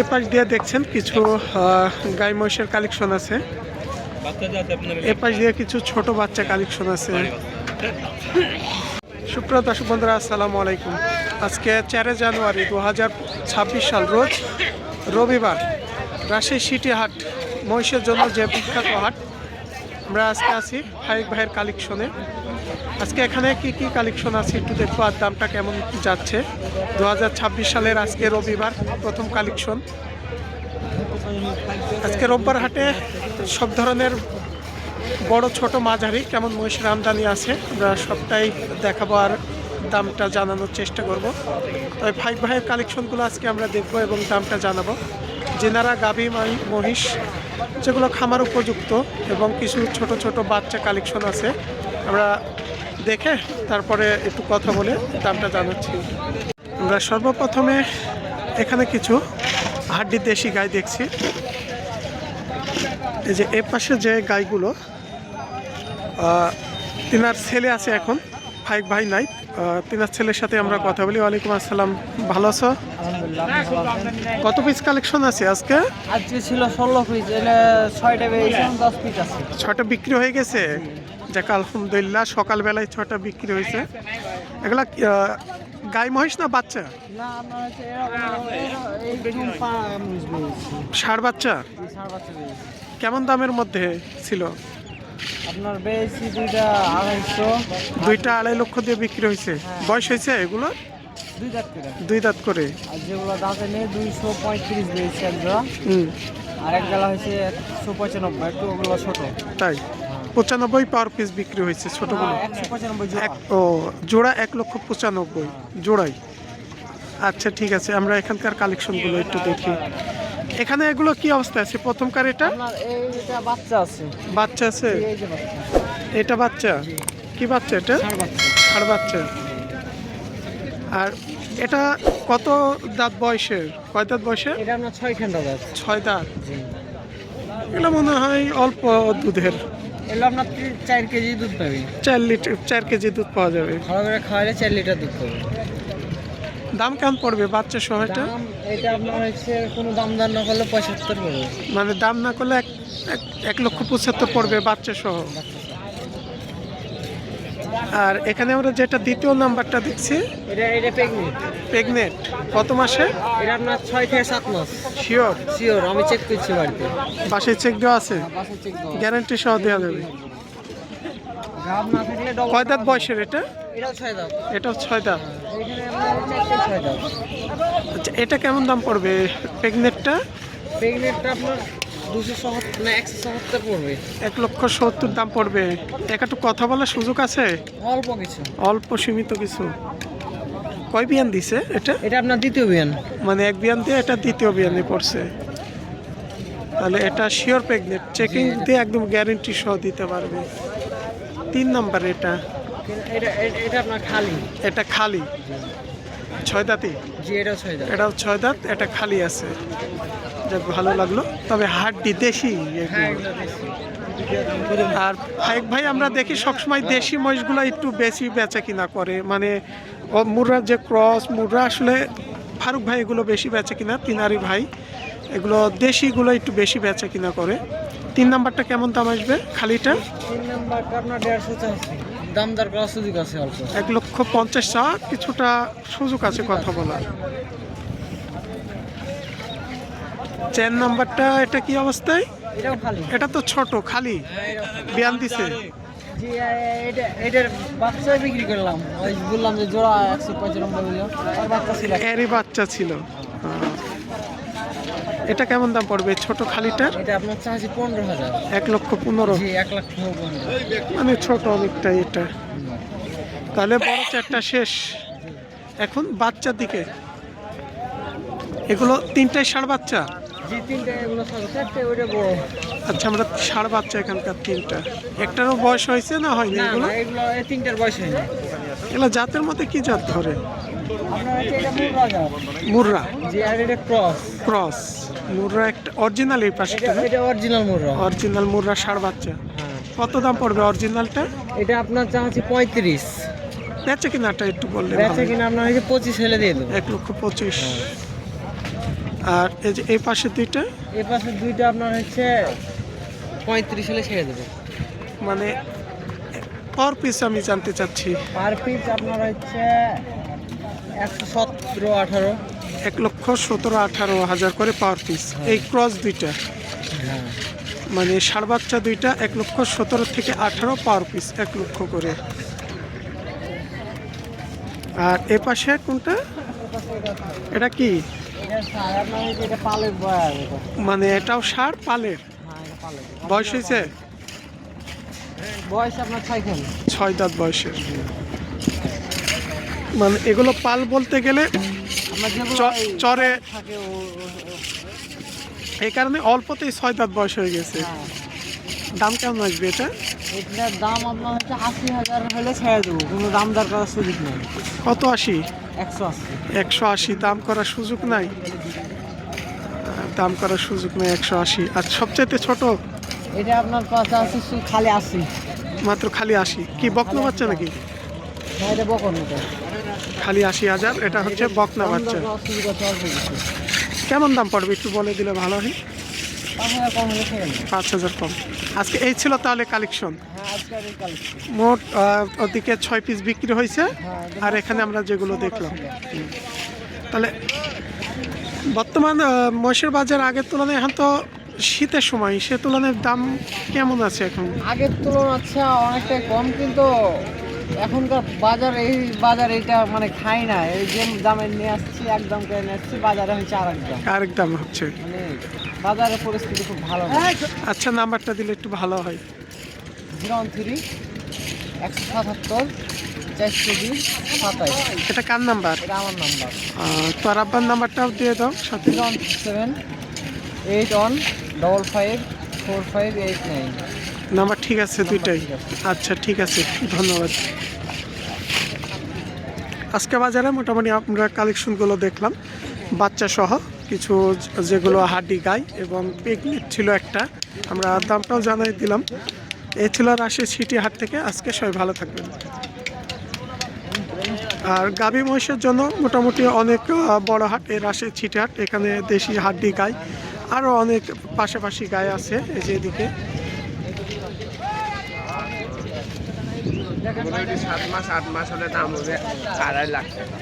এ পাশ দিয়ে দেখছেন কিছু গাই মহিষের কালেকশন আছে। এ পাশ দিয়ে কিছু ছোট বাচ্চা কালেকশন আছে। সুপ্রিয় দর্শক বন্ধুরা, আসসালামু আলাইকুম। আজকে চারে জানুয়ারি দু হাজার ছাব্বিশ সাল, রোজ রবিবার রাজশাহী সিটি হাট মহিষের জন্য যে বিখ্যাত হাট আমরা আজকে আছি ফাইক ভাইয়ের কালেকশনে আজকে এখানে কি কি কালেকশন আছে একটু দেখব আর দামটা কেমন যাচ্ছে। দু হাজার ছাব্বিশ সালের আজকে রবিবার প্রথম কালেকশন আজকে রোববার হাটে সব ধরনের বড় ছোট মাঝারি কেমন মহিষের আমদানি আছে, আমরা সবটাই দেখাবো আর দামটা জানানোর চেষ্টা করব। তবে ফাইভ ভাইয়ের কালেকশনগুলো আজকে আমরা দেখব এবং দামটা জানাব। যেনারা গাভী মহিষ, যেগুলো খামার উপযুক্ত এবং কিছু ছোট ছোট বাচ্চা কালেকশন আছে। আমরা দেখে তারপরে একটু কথা বলে দামটা জানাচ্ছি। আমরা সর্বপ্রথমে এখানে কিছু হাড্ডি দেশি গাই দেখছি। এই যে এ পাশে যে গাইগুলো তিনার ছেলে আছে এখন ফাইক ভাই নাই। তিনার ছেলের সাথে আমরা কথা বলি। ওয়ালাইকুম আসসালাম। ভালো আছো? কত পিস কালেকশন আছে আজকে? আজকে ছিল ষোলো পিস ছয়টা দশ পিস আছে। ছটা বিক্রি হয়ে গেছে? যাক আলহামদুলিল্লাহ সকালবেলায় ছটা বিক্রি হয়েছে। এগুলা গাই মহিষ না বাচ্চা। ষাড় বাচ্চা। কেমন দামের মধ্যে ছিল? আপনার বেশি দুইটা আড়াইশো। দুইটা আড়াই লক্ষ দিয়ে বিক্রি হয়েছে। বয়স হয়েছে এগুলো? দুই দাঁত করে। দুই দাঁত করে। আর যেগুলো দাঁতে নেই দুইশো পঁয়ত্রিশ বেরিয়েছে এক জোড়া হুম। আর এক জোড়া হয়েছে একশো পঁচানব্বই একটু ওগুলো ছোটো। তাই? পঁচানব্বই পার পিস বিক্রি হয়েছে পঁচানব্বই এক ও জোড়া এক লক্ষ পঁচানব্বই জোড়াই। আচ্ছা ঠিক আছে আমরা এখানকার কালেকশনগুলো একটু দেখি। এখানে এগুলো কি অবস্থা আছে? প্রথমকার এটা? বাচ্চা আছে। বাচ্চা আছে? এটা বাচ্চা? কি বাচ্চা এটা? আর বাচ্চা। আর এটা কত দাঁত বয়সের? কয় দাঁত বয়সের? এটা আপনার ছয় খান্ডা দাঁত ছয় দাঁত। এগুলো মনে হয় অল্প দুধের। এগুলো আপনার চার কেজি দুধ পাবে চার লিটার চার কেজি দুধ পাওয়া যাবে। ভালো করে খাওয়ালে চার লিটার দুধ পাবে। দাম কেমন পড়বে বাচ্চা সহ এটা এটা আপনার হচ্ছে কোনো দাম দাম না করলে পঁচাত্তর পড়বে। মানে দাম না করলে এক এক- লক্ষ পঁচাত্তর পড়বে বাচ্চা সহ। আর এখানে আমরা যেটা দ্বিতীয় নাম্বারটা দেখছি এটা এটা প্রেগনেন্ট প্রেগনেন্ট কত মাসে? এটা আপনার ছয় থেকে সাত মাস। শিওর শিওর আমি চেক করছি বাড়িতে। বাসায় চেক দেওয়া আছে? গ্যারান্টি সহ দেওয়া যাবে গাব না থাকলে ডবল কয় দাঁত বয়সের এটা? এটাও ছয় দাঁত। আচ্ছা এটা কেমন দাম পড়বে? প্রেগনেন্টটা? প্রেগনেন্টটা আপনার দুশো সত্তর না একশো সত্তর পড়বে। এক লক্ষ সত্তর দাম পড়বে। একটু কথা বলার সুযোগ আছে? অল্প কিছু। অল্প সীমিত কিছু। কয় বিয়ান দিছে এটা? এটা আপনার দ্বিতীয় বিয়ান। মানে এক বিয়ান দিয়ে এটা দ্বিতীয় বিয়ানে পড়ছে। তাহলে এটা শিওর প্রেগনেন্ট চেকিং দিয়ে একদম গ্যারেন্টি সহ দিতে পারবে। তিন নাম্বার এটা। এটা খালি? এটা খালি। ছয় দাঁতই জি এটাও ছয় দাঁত। এটা খালি আছে। যাক ভালো লাগল। তবে হাড্ডি দেশি হ্যাঁ আর ফাইক ভাই আমরা দেখি সবসময় দেশি মহিষগুলো একটু বেশি বেচা কিনা করে। মানে মুর্রার যে ক্রস মুর্রা আসলে ফারুক ভাই এগুলো বেশি বেচা কিনা তিনারি ভাই। এগুলো দেশিগুলো একটু বেশি বেচা কিনা করে। তিন নাম্বারটা কেমন দাম আসবে? খালিটা? তিন আপনার দেড়শো চারশো দাম দর করার সুযোগ আছে অল্প। এক লক্ষ পঞ্চাশ চা কিছুটা সুযোগ আছে কথা বলার। চার নাম্বারটা এটা কি অবস্থায়? এটা তো ছোট খালি। বিয়ান দিছে। এরই বাচ্চা ছিল। হ্যাঁ। এটা কেমন দাম পড়বে? ছোট খালিটার? এটা আপনার চার্জ পনেরো হাজার। এক লক্ষ পনেরো। এক পনেরো। মানে ছোট অনেকটাই এটা। তাহলে বড় চারটা শেষ। এখন বাচ্চার দিকে। এগুলো তিনটাই ষাড় বাচ্চা? আচ্ছা আমরা ষাড় বাচ্চা এখানকার তিনটা। একটারও বয়স হয়েছে না হয়নি এগুলো? তিনটার বয়স হয়নি। এগুলো জাতের মধ্যে কি জাত ধরে? হচ্ছে মুর্রা জি আর এটা ক্রস। ক্রস। মুর্রা একটা অরিজিনাল এই পাশে এটা অরিজিনাল মুর্রা। অরিজিনাল মুর্রা ষাড় বাচ্চা। হ্যাঁ। কত দাম পড়বে অরিজিনালটা এটা আপনার চাচ্ছি পঁয়ত্রিশ। বেচে কিনাটা একটু বললে ভালো বেচে কিনা আপনার হয়েছে পঁচিশ হলে দিয়ে দেবো। এক লক্ষ পঁচিশ। আর এই যে এই পাশে দুইটা? এ পাশে দুইটা আপনার হচ্ছে পঁয়ত্রিশ হলে ছেড়ে দেবো। মানে পার পিস আমি জানতে চাচ্ছি। পার পিস আপনার হচ্ছে একশো সতেরো আঠারো। এক লক্ষ সতেরো আঠারো হাজার করে পার পিস। এই ক্রস দুইটা। হ্যাঁ। মানে ষাড় বাচ্চা দুইটা এক লক্ষ সতেরো থেকে আঠারো পাওয়ার পিস এক লক্ষ করে। আর এ পাশে কোনটা? এটা কি? সার মানে এটাও সার পালের? বয়স হয়েছে? বয়স আপনার ছয় দাঁত বয়সের। মানে এগুলো পাল বলতে গেলে চরে এই কারণে অল্পতেই ছয় দাঁত বয়স হয়ে গেছে। হ্যাঁ। দাম কেমন আসবে এটা? এটার দাম আপনার হচ্ছে আশি হাজার হলে ছেড়ে দেবো কোনো দাম দর করার সুযোগ নেই। কত আশি? একশো আশি। একশো আশি দাম করার সুযোগ নাই? দাম করার সুযোগ নেই একশো আশি। আর সবচাইতে ছোট? এটা আপনার পাশে আছে শুধু খালি আশি। মাত্র খালি আশি। কি বকনা বাচ্চা নাকি? হ্যাঁ এটা বকন এটা খালি আশি হাজার এটা হচ্ছে বকনা বাচ্চা। কেমন দাম পড়বে একটু বলে দিলে ভালো হয়? পাঁচ হাজার কম আজকে এই ছিল তাহলে কালেকশন হ্যাঁ আজকে আর এই কাল মোট ওদিকে ছয় পিস বিক্রি হয়েছে। হ্যাঁ আর এখানে আমরা যেগুলো দেখলাম। তাহলে বর্তমান মহিষের বাজার আগের তুলনায় এখন তো শীতের সময় সে তুলনায় দাম কেমন আছে এখন? আগের তুলনা আচ্ছা অনেকটাই কম কিন্তু এখনকার বাজার এই বাজার এটা মানে খাই না। এই যে দামে নিয়ে আসছি একদম করে নিয়ে আসছি বাজারে হচ্ছে আর একদম আরেক দাম হচ্ছে। মানে বাজারের পরিস্থিতি খুব ভালো আচ্ছা নাম্বারটা দিলে একটু ভালো হয়। জিরো ওয়ান থ্রি একশো সাতাত্তর চারশো বিশ সাতাইশ। এটা কার নাম্বার? এটা আমার নাম্বার। তোর আব্বার নাম্বারটাও দিয়ে দাও সাথে। Zero one seven eight one double five four five eight nine. Number ঠিক আছে দুইটাই। আচ্ছা ঠিক আছে, ধন্যবাদ। আজকে বাজারে মোটামুটি আমরা কালেকশনগুলো দেখলাম। বাচ্চা সহ কিছু যেগুলো হাড্ডি, গাই এবং পিকনিক ছিল একটা। আমরা দামটাও জানাই দিলাম। এ ছিল রাশি সিটি হাট থেকে। আজকে সবাই ভালো থাকবেন। আর গাভী মহিষের জন্য মোটামুটি অনেক বড় হাট এই ছিটি হাট। এখানে দেশি হাড্ডি, গাই আরও অনেক পাশাপাশি গায়ে আছে। এই যে এদিকে মোটামুটি সাত মাস আট মাস হলে দাম হবে আড়াই লাখ টাকা।